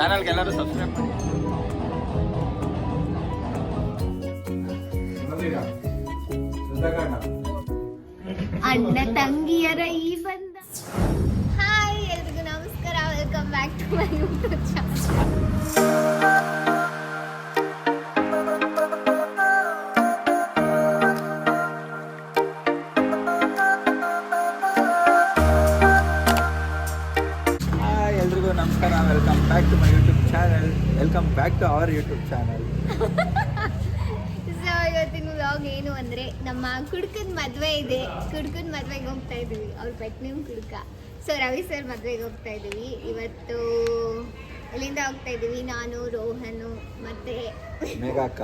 ಚಾನಲ್ಗೆ ಎಲ್ಲರೂ ಸಬ್ಸ್ಕ್ರೈಬ್ ಮಾಡಿ. ಅಣ್ಣ ತಂಗಿಯರ ಈ ಬಂದ. ಹಾಯ್ ಎಲ್ರಿಗೂ ನಮಸ್ಕಾರ welcome back to my YouTube channel welcome back to our YouTube channel so ಇವತ್ತಿನ ವ್ಲಾಗ್ ಏನು ಅಂದ್ರೆ ನಮ್ಮ ಕುಡ್ಕನ್ ಮದ್ವೆ ಇದೆ. ಕುಡ್ಕನ್ ಮದ್ವೆಗೆ ಹೋಗ್ತಾ ಇದ್ದೀವಿ. ಅವ್ರ pet name ಕುಡ್ಕ. So Ravi sir ಮದ್ವೆಗೆ ಹೋಗ್ತಾ ಇದೀವಿ ಇವತ್ತು ಎಲ್ಲಿಂದ ಹೋಗ್ತಾ ಇದ್ದೀವಿ? ನಾನು ರೋಹನು ಮತ್ತೆ ಮೇಘಾಕ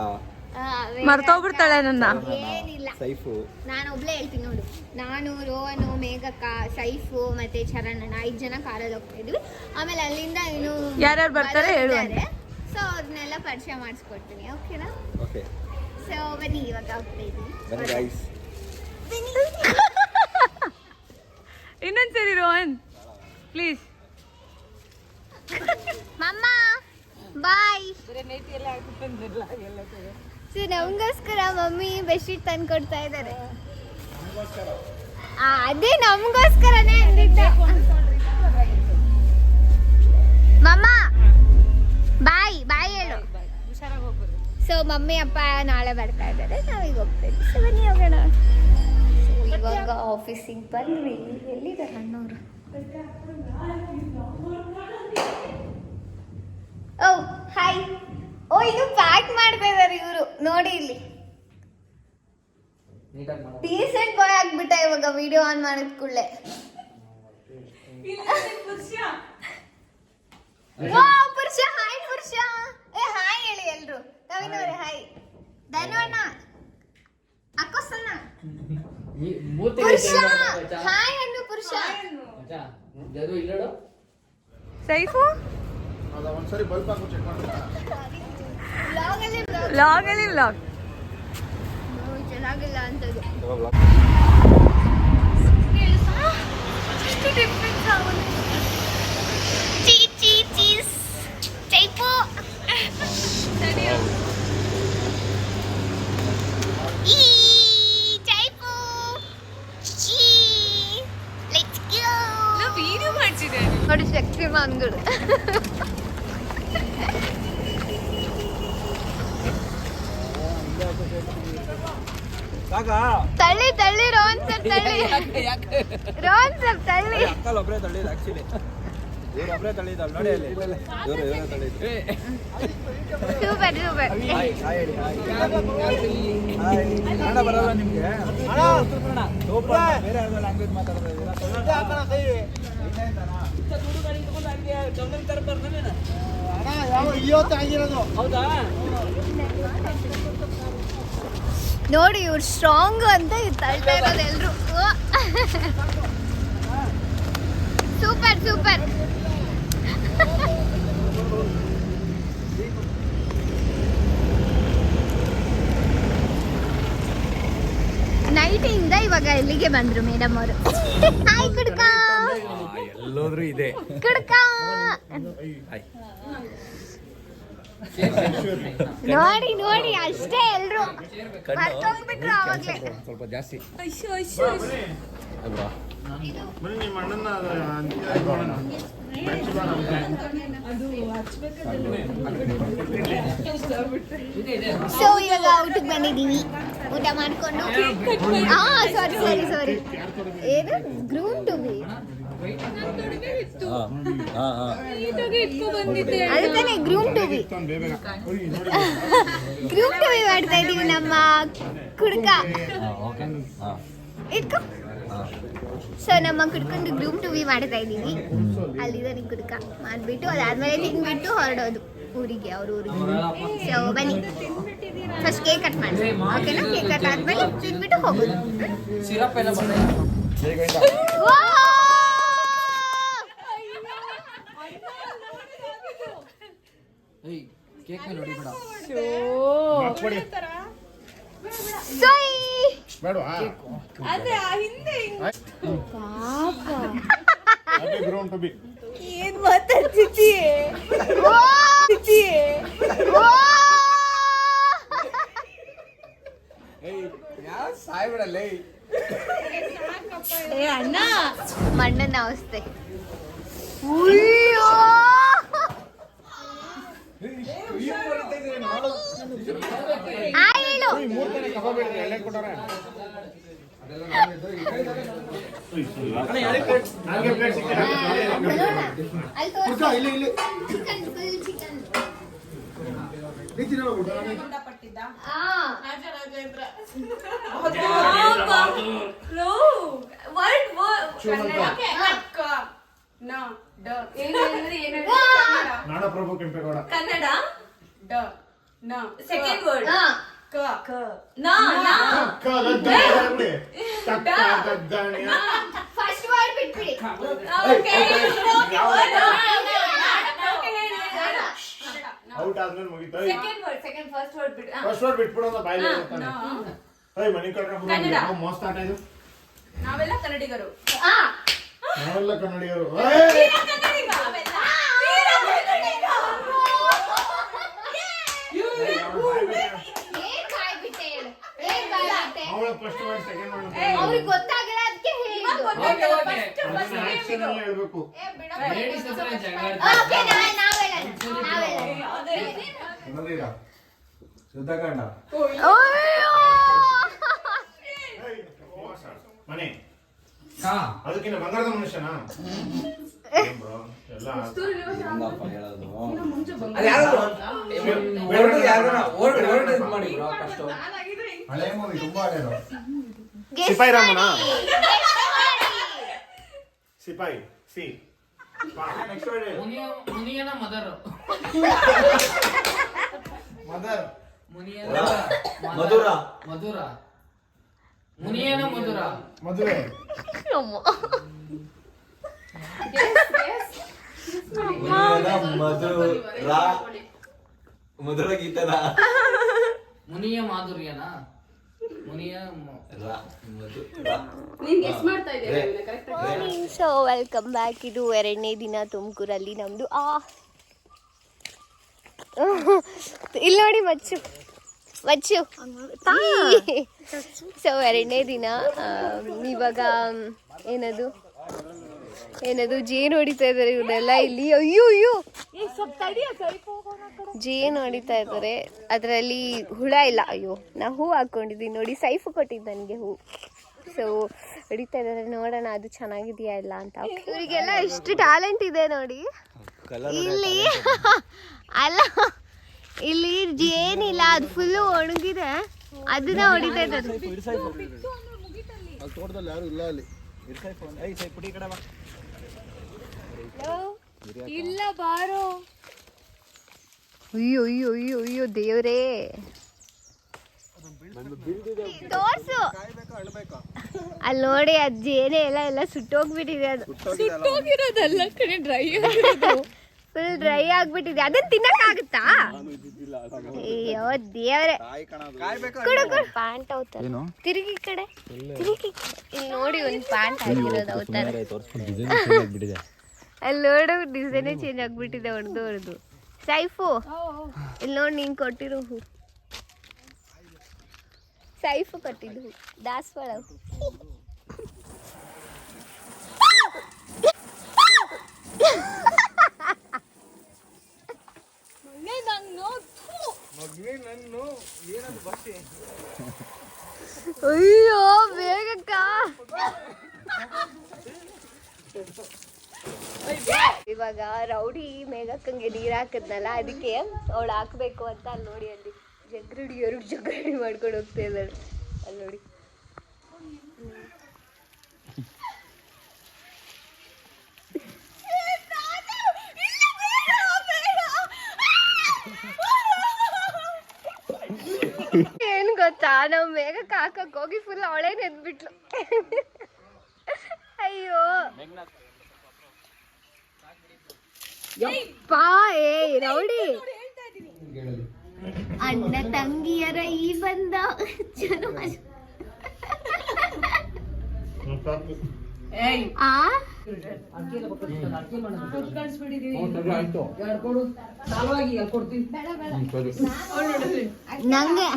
ಮರ್ತೋಗ್ಬಿಡ್ತಾಳೆ ನನ್ನ. ಏನಿಲ್ಲ. ಸೈಫು. ನಾನು ಒಬ್ಳೆ ಹೇಳ್ತೀನಿ ನೋಡು. ನಾನು ರೋಹನು ಮೇಘಕ್ಕ ಸೈಫು ಮತ್ತೆ ಚರಣಣ್ಣ ಐದು ಜನ ಕಾರಲ್ಲಿ ಹೋಗ್ತಾ ಇದ್ವಿ. ಆಮೇಲೆ ಅಲ್ಲಿಂದ ಏನು ಯಾರ್ಯಾರು ಬರ್ತಾರೆ ಹೇಳು ಅಂತ. ಸೊ ಅವ್ರನ್ನೆಲ್ಲ ಪರಿಚಯ ಮಾಡಿಸ್ಕೊಡ್ತೀನಿ ಓಕೆನಾ ಓಕೆ ಸೊ ಬನ್ನಿ ಇವಾಗ ಹೋಗ್ತಾ ಇದ್ವಿ ಬನ್ನಿ ಗೈಸ್ ಇನ್ನೊಂದ್ಸರಿ Rohan. Please mamma bye so ನಮಗೋಸ್ಕರ ಮಮ್ಮಿ ಬೆಡ್ಶೀಟ್ ತಂದು ಕೊಡ್ತಾ ಇದ್ದಾರೆ ಆ, ಅದೇ ನಮಗೋಸ್ಕರನೇ ಅಂದಿದ್ದೆ. ಮಮ್ಮಿ ಅಪ್ಪ ನಾಳೆ ಬರ್ತಾ ಇದ್ದಾರೆ. ನಾವೀಗ ಹೋಗ್ತೇವೆ. ಸೊ ಬನ್ನಿ ಹೋಗೋಣ. ಇವಾಗ ಆಫೀಸಿಗೆ ಬನ್ನಿ. ಎಲ್ಲಿದ್ದಾರೆ? ಅಣ್ಣವರು. ಓ ಹಾಯ್ ಓ ಇದು ಪ್ಯಾಕ್ ಮಾಡ್ತಾ ಇದ್ದಾರೆ ಇವರು. ನೋಡಿ ಇಲ್ಲಿ. ಡೀಸೆಂಟ್ ಬಾಯ್ ಆಗ್ಬಿಟ್ಟ ಇವಾಗ ವಿಡಿಯೋ ಆನ್ ಮಾಡಿದ ಕೂಡಲೇ. ಪುರುಷ ಹಾಯ್ ಪುರುಷ ಕವಿನವ್ರೆ ಹಾಯ್. ಧನ್ವಣ್ಣ ಅಕ್ಕೋಸಣ್ಣ ಪುರುಷ. ಹಾಯ್ ಅನ್ನು ಪುರುಷ. ಸೈಫು? ಒಂದ್ಸರಿ ಬಲ್ಪ್ ಹಾಕು ಚೆಕ್ ಮಾಡ್ತೀನಿ. Vlog ಅಲ್ಲಿ vlog. ವ್ಲಾಗ್ ಅಲ್ಲಿ ವ್ಲಾಗ್ ಓ, ಚೆನ್ನಾಗಿಲ್ಲ ಅಂತದು ಚೀ ಚೀ ಚೀಸ್. ಚೈಪು ಈ ಚೈಪು ಚೀ ಲೆಟ್ಸ್ ಗೋ ವಿಡಿಯೋ ಮಾಡ್ಸಿದೆ ನೋಡಿ ಶಕ್ತಿಮಾನ್ಗಳು ಸಾಕಾ ತಳ್ಳಿ ತಳ್ಳಿ ರೋಹನ್ ಸರ್ ತಳ್ಳಿ ರೋಹನ್ ಸರ್ ತಳ್ಳಿ ಅಕ್ಕಲ್ ಒಬ್ರೇ ತಳ್ಳಿದ್ ಆಕ್ಚುಲಿ ಇವ್ರು ಒಬ್ರೇ ತಳ್ಳಿದ್ದಲ್ಲ ನೋಡಿ ಅಲ್ಲಿ. ಇವ್ರು ಇವ್ರೇ ತಳ್ಳಿದ್ದು super super hi hi hi hi. Kannada ಬರಲ್ಲ ನಿಮ್ಗೆ? ಸೂಪರ್ ಬೇರೆ ಯಾವ್ದೋ ಲ್ಯಾಂಗ್ವೇಜ್ ಮಾತಾಡ್ತಾ ಇದ್ದೀರಾ? ನೋಡಿ ಇವ್ರು ಸ್ಟ್ರಾಂಗ್ ಅಂತ ಇದ್ ತಳ್ತಾ ಇರೋದು ಎಲ್ರು. ಸೂಪರ್ ಸೂಪರ್ ನೈಟಿಂದ ಇವಾಗ ಎಲ್ಲಿಗೆ ಬಂದ್ರು ಮೇಡಮ್ ಅವರು. ಹಾಯ್ ಕುಡ್ಕ. ಎಲ್ಲೋದ್ರೂ ಇದೆ. ಕುಡ್ಕ. ನೋಡಿ ನೋಡಿ ಅಷ್ಟೇ ಎಲ್ರು. ಮರ್ತೋಗ್ಬಿಟ್ರು ಅವಾಗ್ಲೇ. ಸ್ವಲ್ಪ ಜಾಸ್ತಿ. ಬನ್ನಿ ನಿಮ್ಮ ಅಣ್ಣನ ಸೊ ಇವಾಗ ಊಟಕ್ಕೆ ಬಂದಿದ್ದೀವಿ ಊಟ ಮಾಡ್ಕೊಂಡು ಹಾ ಸಾರಿ ಸಾರಿ ಸಾರಿ ಏನು ಗ್ರೂಮ್ ಟು ಬಿ ಅದಕ್ಕೇ groom to be groom to be ಮಾಡ್ತಾ ಇದೀವಿ ನಮ್ಮ ಕುಡ್ಕ. ಇಟ್ಕೋ. ಸೊ ನಮ್ಮ ಕುಡ್ಕೊಂಡು ಗ್ರೂಮ್ ಟು ವಿ ಮಾಡ್ತಾ ಇದೀವಿ ಅಲ್ಲಿದ್ದಾನೆ ಕುಡ್ಕ. ಮಾಡಿಬಿಟ್ಟು ಅದಾದ್ಮೇಲೆ ತಿಂದ್ಬಿಟ್ಟು ಹೊರಡೋದು ಊರಿಗೆ ಅವ್ರ ಊರಿಗೆ. ಸೊ ಬನ್ನಿ. ಫಸ್ಟ್ ಕೇಕ್ ಕಟ್ ಮಾಡಿ. ಓಕೆನಾ ಕೇಕ್ ಕಟ್ ಆದ್ಮೇಲೆ ತಿಂದ್ಬಿಟ್ಟು ಹೋಗೋದು. ಗ್ರೌಂಡ್ ಟು ಬಿ ಮಾತಾಡ್ತಿದ್ದೀಯೇ ಯಾವ ಸಾಯ್ಬಿಡಲ್ಲ ಏ ಅಣ್ಣ. ಮಣ್ಣನ ಅವಸ್ಥೆ ಉಯ್ಯೋ ಆ ನೀ ಆ ನಾಡಪ್ರಭು ಕೆಂಪೇಗೌಡ. ಕನ್ನಡ ಸೆಕೆಂಡ್ ವರ್ಡ್ ಕ ನಾ ನಾ. ಫಸ್ಟ್ ವರ್ಡ್ ಬಿಟ್ಬಿಡಿ ಔಟ್ ಆದ್ಮೇಲೆ ಮುಗಿತಾ second word second first word ಬಿಟ್ ಫಸ್ಟ್ ವರ್ಡ್ ಬಿಟ್ಬಿಡೋದ ಏಯ್ ಮನಿ ಆಟ ಇದು ನಾವೆಲ್ಲ ಕನ್ನಡಿಗರು ಆ ನಾವೆಲ್ಲ ಕನ್ನಡಿಗರು! ಏಯ್, ಅವ್ಳು ಬಾಯ್ ಬಿಟ್ಟೆ. ಏನ್ ಬಾಯ್ ಬಿಟ್ಟೆ ಹೇಳು ಏನ್ ಬಾಯ್ ಬಿಟ್ಟೆ ಅವಳ ಫಸ್ಟ್ ವರ್ಡ್ ಸೆಕೆಂಡ್ ವರ್ಡ್ ಅವ್ರಿಗೆ ಗೊತ್ತಾಗಲ್ಲ ಅದಕ್ಕೆ ಹೇಳ್ಬೇಕು. ಓಕೆ ನೋಡಿರ ಮೋಸ. ಮನೆ. ಹಾ. ಅದಕ್ಕಿಂತ ಬಂಗಾರದ ಮನುಷ್ಯನಾ? ಏನ್ bro? ಎಲ್ಲ ಹೆಂಗಪ್ಪ ಹೇಳೋದು ಅದು ಯಾರು ಓಲ್ಡ್ ಯಾರು ಓಲ್ಡ್ ಓಲ್ಡ್ ಇದು ಮಾಡಿ ಬ್ರೋ ಫಸ್ಟ್ ಹಳೆ ಮೂವಿ ತುಂಬಾ ಹಳೆದು Guess ಸಿಪಾಯಿ ರಾಮನ? ಮಾಡಿ. Guess ಮಾಡಿ. ಸಿಪಾಯಿ ಸಿ ನೆಕ್ಸ್ಟ್ ವರ್ಡ್ ಮುನಿಯ ಮುನಿಯನ ಮದರ್ ಮದರ್ ಮುನಿಯನ ಮಧುರ. ಮಧುರ ಮುನಿಯನ ಮಧುರ ಮದುವೆ ಅಮ್ಮ. ಮಧುರ ಮಧುರ ಗೀತದ ಮುನಿಯ ಮಾಧುರ್ಯನ ಮುನಿಯ ಸೊ ವೆಲ್ಕಮ್ ಬ್ಯಾಕ್ ಇದು ಎರಡನೇ ದಿನ ತುಮಕೂರಲ್ಲಿ ನಮ್ಮದು ಆ. ಇಲ್ಲಿ ನೋಡಿ ಮಚ್ಚು. ಮಚ್ಚು. ಸೊ ಎರಡನೇ ದಿನ ಇವಾಗ ಏನದು ಏನದು ಜೇನು ಹೊಡಿತಾ ಇದ್ದಾರೆ ಇವರೆಲ್ಲ. ಇಲ್ಲಿ ಅಯ್ಯೋ ಅಯ್ಯೋ. ಜೇನು ಹೊಡಿತಾ ಇದ್ದಾರೆ. ಅದರಲ್ಲಿ ಹುಳ ಇಲ್ಲ. ಅಯ್ಯೋ ನಾ ಹೂ ಹಾಕೊಂಡಿದ್ದೀನಿ. ನೋಡಿ ಸೈಫು ಕೊಟ್ಟಿದ್ದು ನನಗೆ ಹೂ. ಸೊ ಹೊಡಿತಾ ಇದ್ದಾರೆ. ನೋಡೋಣ ಅದು ಚೆನ್ನಾಗಿದೆಯಾ ಇಲ್ಲ ಅಂತ. ಇವರಿಗೆಲ್ಲ ಎಷ್ಟು ಟ್ಯಾಲೆಂಟ್ ಇದೆ ನೋಡಿ. ಇಲ್ಲಿ ಅಲ್ಲ ಇಲ್ಲಿ ಜೇನಿಲ್ಲ ಅದು ಫುಲ್ಲು ಒಣಗಿದೆ. ಅದನ್ನ ಹೊಡಿತಾ ಇದ್ದಾರೆ. ತೋಟದಲ್ಲಿ ಯಾರು ಇಲ್ಲ ಅಲ್ಲಿ. ಇಲ್ಲ ಬಾರೋ. ಅಯ್ಯೋ ಅಯ್ಯೋ ಅಯ್ಯೋ ಅಯ್ಯೋ ದೇವ್ರೇ. ತೋರ್ಸು. ಅಲ್ಲಿ ನೋಡಿ ಅದ್ ಜೇನೆ ಎಲ್ಲ ಎಲ್ಲ ಸುಟ್ಟೋಗ್ಬಿಟ್ಟಿದೆ ಅದು. ಸುಟ್ಟೋಗಿರೋದಲ್ಲ ಕಡೆ ಡ್ರೈ ಫುಲ್ ಡ್ರೈ ಆಗ್ಬಿಟ್ಟಿದೆ. ಅದನ್ನ ತಿನ್ನಕ್ ಆಗುತ್ತಾ ಅಯ್ಯೋ ದೇವ್ರೆ. ಕೊಡು ಕೊಡು. ಪ್ಯಾಂಟ್ ಅವತಾರ ತಿರುಗಿ ಈ ಕಡೆ. ತಿರುಗಿ. ಇಲ್ಲಿ ನೋಡಿ ಒಂದು ಪ್ಯಾಂಟ್ ಹಾಕಿರೋದು ಅವತಾರ. ಅಲ್ಲಿ ನೋಡು ಡಿಸೈನೇ ಚೇಂಜ್ ಆಗ್ಬಿಟ್ಟಿದೆ ಹೊಡೆದು ಹೊಡೆದು. ಸೈಫು ಇಲ್ಲಿ ನೋಡಿ ನೀನ್ ಕೊಟ್ಟಿರೋ ಹೂ. ಸೈಫು ಕೊಟ್ಟಿದ್ದು ಹೂ. ದಾಸವಾಳ ಹೂ. ಅಯ್ಯೋ ಬೇಗಕ್ಕ. ಇವಾಗ ರೌಡಿ ಮೇಘಕ್ಕಂಗೆ ನೀರ್ ಹಾಕದ್ನಲ್ಲ, ಅದಕ್ಕೆ ಅವಳು ಹಾಕ್ಬೇಕು ಅಂತ ಅಲ್ಲಿ ನೋಡಿ ಅಲ್ಲಿ ಜಗ್ರಡಿಯವರು ಜಗ್ರಡಿ ಮಾಡ್ಕೊಂಡು ಹೋಗ್ತಾ ಇದ್ದಾಳೆ ಅಲ್ಲಿ ನೋಡಿ. ಏನ್ ಗೊತ್ತಾ? ನಾವು ಮೇಘಕ್ಕೆ ಹಾಕಕ್ ಹೋಗಿ ಫುಲ್ ಅವಳೇ ನೆನ್ಬಿಟ್ಲು. ಅಯ್ಯೋ. ಯಪ್ಪಾ ಏ ರೌಡಿ. ಅಣ್ಣ ತಂಗಿಯರ ಈ ಬಂದ. ಆ? ನಂಗೆ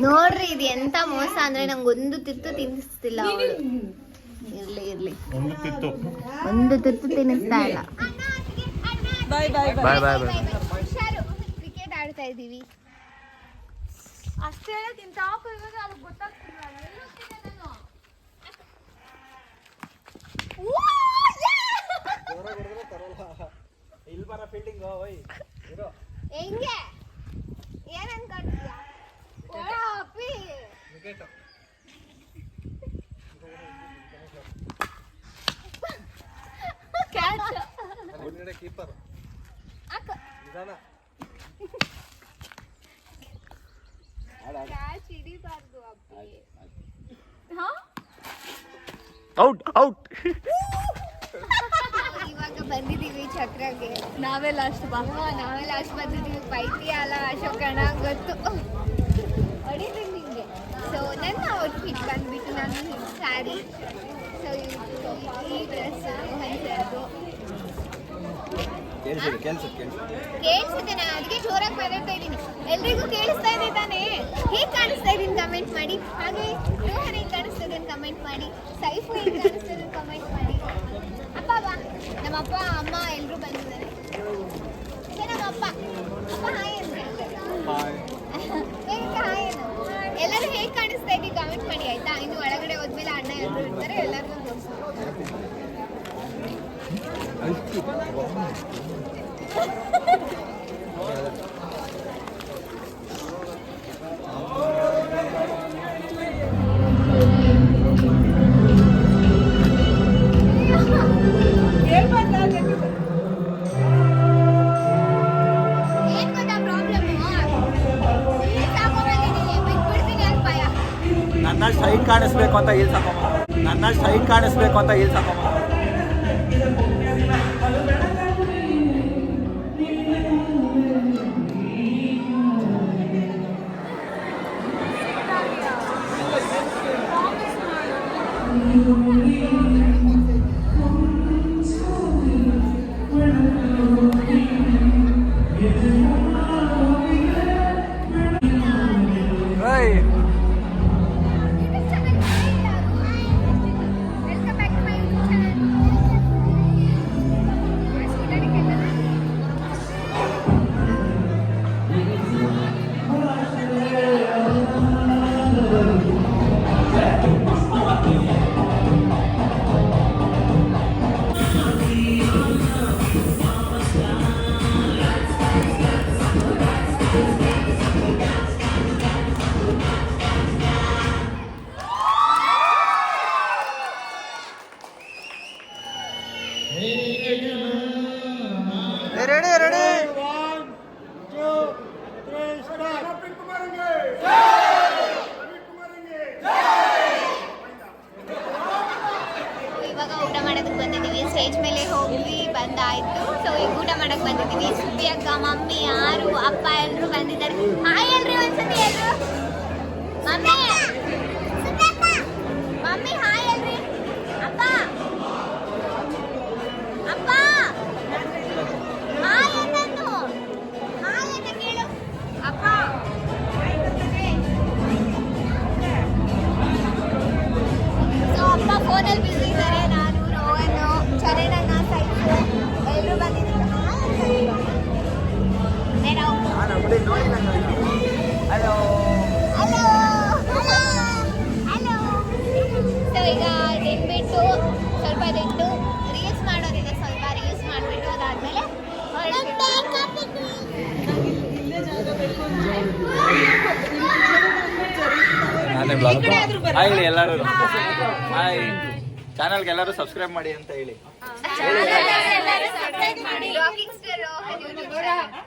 ನೋಡ್ರಿ ಇದು ಎಂತ ಮೋಸ ಅಂದ್ರೆ ನಂಗೆ ಒಂದು ತಿತ್ತು ತಿನ್ನಿಸ್ತಿಲ್ಲ ಅವಳು. ಇರ್ಲಿ ಇರ್ಲಿ. ಒಂದು ತಿತ್ತು. ಒಂದು ತುತ್ತು ತಿನ್ನಿಸ್ತಾ ಇಲ್ಲ. ಬಾಯ್ ಬಾಯ್ ಬಾಯ್ ಬಾಯ್ ಬಾಯ್ ಕ್ರಿಕೆಟ್ ಆಡ್ತಾ ಇದ್ದೀವಿ. ಅಷ್ಟೇ ತಿಂತಾಕು ಇವಾಗ ಅದು ಗೊತ್ತಾಗ್ತಿಲ್ಲ ನಾನು? ಇಲ್ಲಿ ಬರ ಫೀಲ್ಡಿಂಗ್ ಓಯ್ ಇರೋ. ಹೆಂಗೆ? ಏನ್ ಅನ್ಕೊಂಡಿದ್ಯಾ? ಒಳ ಅಪ್ಪಿ ವಿಕೆಟ್ ಕ್ಯಾಚ್ ಕೀಪರ್ ಅಕ್ಕ ನಿಧಾನ ಕ್ಯಾಚ್ ಹಿಡಿಬಾರ್ದು ಅಪ್ಪಿ ಹಾ ಔಟ್ ಔಟ್ ಇವಾಗ ಬಂದಿದೀವಿ ಛತ್ರಗೆ ನಾವೇ ಲಾಸ್ಟ್ ಬಾ ಹಾ, ನಾವೆಲ್ಲ ಅಷ್ಟು ಬಂದಿದ್ದೀವಿ ಪೈತಿ ಅಲ್ಲ ಅಶೋಕಣ್ಣ ಗೊತ್ತು ಹೊಡಿತೀನಿ ನಿಂಗೆ ಸೊ ನನ್ನ ಔಟ್ಫಿಟ್ ಬಂದ್ಬಿಟ್ಟು ನಾನು ಸ್ಯಾರಿ ಸೊ ಈ ಡ್ರೆಸ್ ಹೊಂದಿರೋದು ಕೇಳಿಸಿದೆ ಕೇಳಿಸುತ್ತೆ ಕೇಳಿಸುತ್ತೆ ಅದಕ್ಕೆ ಜೋರಾಗಿ ಮಾತಾಡ್ತಾ ಇದೀನಿ ಎಲ್ರಿಗೂ ಕೇಳಿಸ್ತಾ ಇದೆ ತಾನೇ? ಹೇಗೆ ಕಾಣಿಸ್ತಾ ಇದೀನಿ ಕಮೆಂಟ್ ಮಾಡಿ. ಹಾಗೆ ರೋಹನ್ ಹೇಗೆ ಕಾಣಿಸ್ತಾ ಕಮೆಂಟ್ ಮಾಡಿ. ಸೈಫು ಹೇಗೆ ಕಾಣಿಸ್ತಾ ಇದೆ ಕಮೆಂಟ್ ಮಾಡಿ. ಅಪ್ಪ ಬಾ ನಮ್ಮ ಅಪ್ಪ ಅಂತ ಸಾಕೊಂಬ ನನ್ನ ಸೈಡ್ ಕಾಣಿಸ್ಬೇಕು ಅಂತ ಸಾಕೊಂಬ ಫೋನಲ್ಲಿ ಬಿಸಿ ಇದ್ದಾರೆ ನಾನು ರೋಹನ್ ಚರಣಣ್ಣ ಎಲ್ಲರೂ ಬಂದಿದ್ದಾರೆ ಹಲೋ ಹಲೋ ಹಲೋ ಸೊ ಈಗ ತಿನ್ಬಿಟ್ಟು ಸ್ವಲ್ಪ ತಿಂದು ರೀಲ್ಸ್ ಮಾಡೋದಿದೆ. ಸ್ವಲ್ಪ ರೀಲ್ಸ್ ಮಾಡಿಬಿಟ್ಟು ಅದಾದ್ಮೇಲೆ ನಾನೇ ಬ್ಲಾಗ್ ಹಾಯ್ ಹೇಳಿ ಎಲ್ಲರೂ. ಹಾಯ್. ಚಾನಲ್ಗೆ ಎಲ್ಲರೂ ಸಬ್ಸ್ಕ್ರೈಬ್ ಮಾಡಿ ಅಂತ ಹೇಳಿ.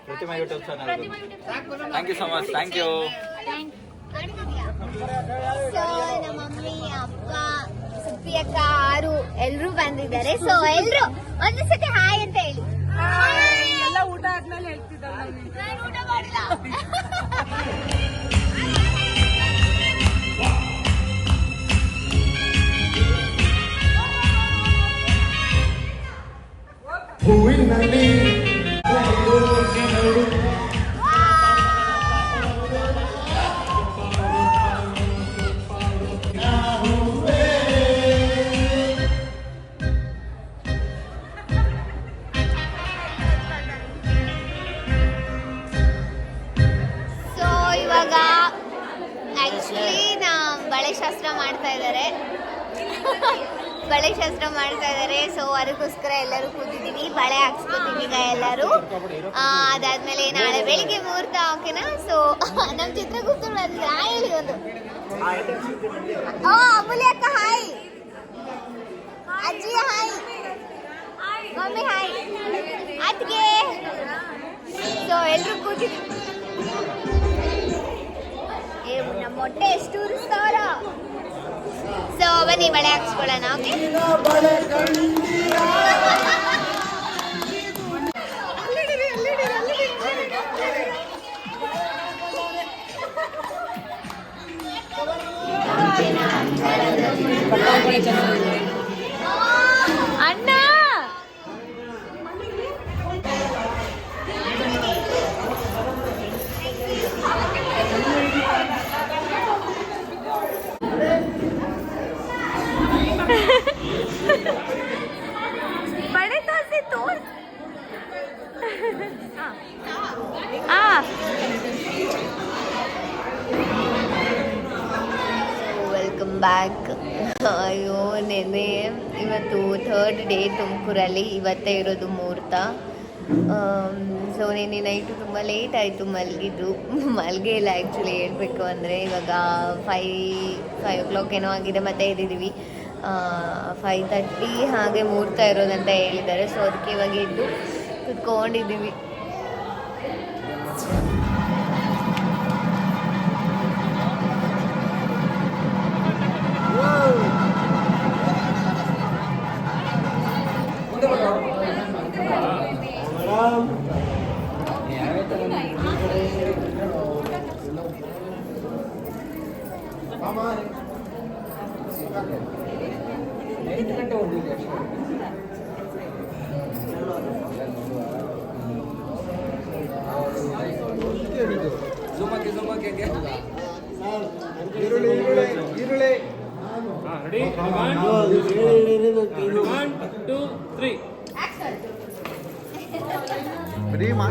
Prathima YouTube channel thank you so much thank you ನಮ್ಮ ಮಮ್ಮಿ ಅಪ್ಪ ಸುಪ್ಪಿ ಅಕ್ಕ ಆರು ಎಲ್ಲರೂ ಬಂದಿದ್ದಾರೆ. ಸೊ ಎಲ್ರು ಒಂದು ಸತಿ ಹಾಯ್ ಅಂತ ಹೇಳಿ. ಎಲ್ಲ ಊಟ ಆದ್ಮೇಲೆ ಹೇಳ್ತಿದ್ದಾರೆ ನಾನು ಊಟ ಮಾಡಿಲ್ಲ. Who in the league? ಓ ಅಕ್ಕ ಹಾಯ್ ಅಜ್ಜಿ ಹಾಯ್ ಮಮ್ಮಿ ಹಾಯ್ ಅದ್ಗೆ ಸೊ ಎಲ್ರು ಕೂತಿ ಮೊಟ್ಟೆ ಎಷ್ಟು ಉರಿಸ್ತಾರ ಸೊ ಬನ್ನಿ, ಬಳೆ ಹಾಕ್ಸ್ಕೊಳ್ಳೋಣ ಓಕೆ ಅಣ್ಣ ಬಳೆ ತೋರಿಸಿ ತೋರ್ ಆ ವೆಲ್ಕಮ್ ಬ್ಯಾಕ್ ಅಯ್ಯೋ ನೆನೆ ಇವತ್ತು ಥರ್ಡ್ ಡೇ ತುಮಕೂರಲ್ಲಿ ಇವತ್ತೇ ಇರೋದು ಮುಹೂರ್ತ. ಸೊ ನೆನೆ ನೈಟು ತುಂಬ ಲೇಟ್ ಆಯಿತು ಮಲಗಿದ್ದು. ಮಲಗೇ ಇಲ್ಲ ಆ್ಯಕ್ಚುಲಿ ಹೇಳಬೇಕು ಅಂದರೆ ಇವಾಗ ಫೈ ಫೈವ್ ಓ ಕ್ಲಾಕ್ ಏನೋ ಆಗಿದೆ ಮತ್ತೆ ಎದ್ದಿದ್ದೀವಿ. ಫೈವ್ ತರ್ಟಿ ಹಾಗೆ ಮುಹೂರ್ತ ಇರೋದಂತ ಹೇಳಿದ್ದಾರೆ. ಸೊ ಅದಕ್ಕೆ ಇವಾಗ ಇದ್ದು ಕುತ್ಕೊಂಡಿದ್ದೀವಿ. ಜುಮಕ್ಕೆ ಜುಮಕ್ಕೆ ಈರುಳ್ಳಿ ಈರುಳ್ಳಿ ಈರುಳ್ಳಿ ಬರೀ ಮಾ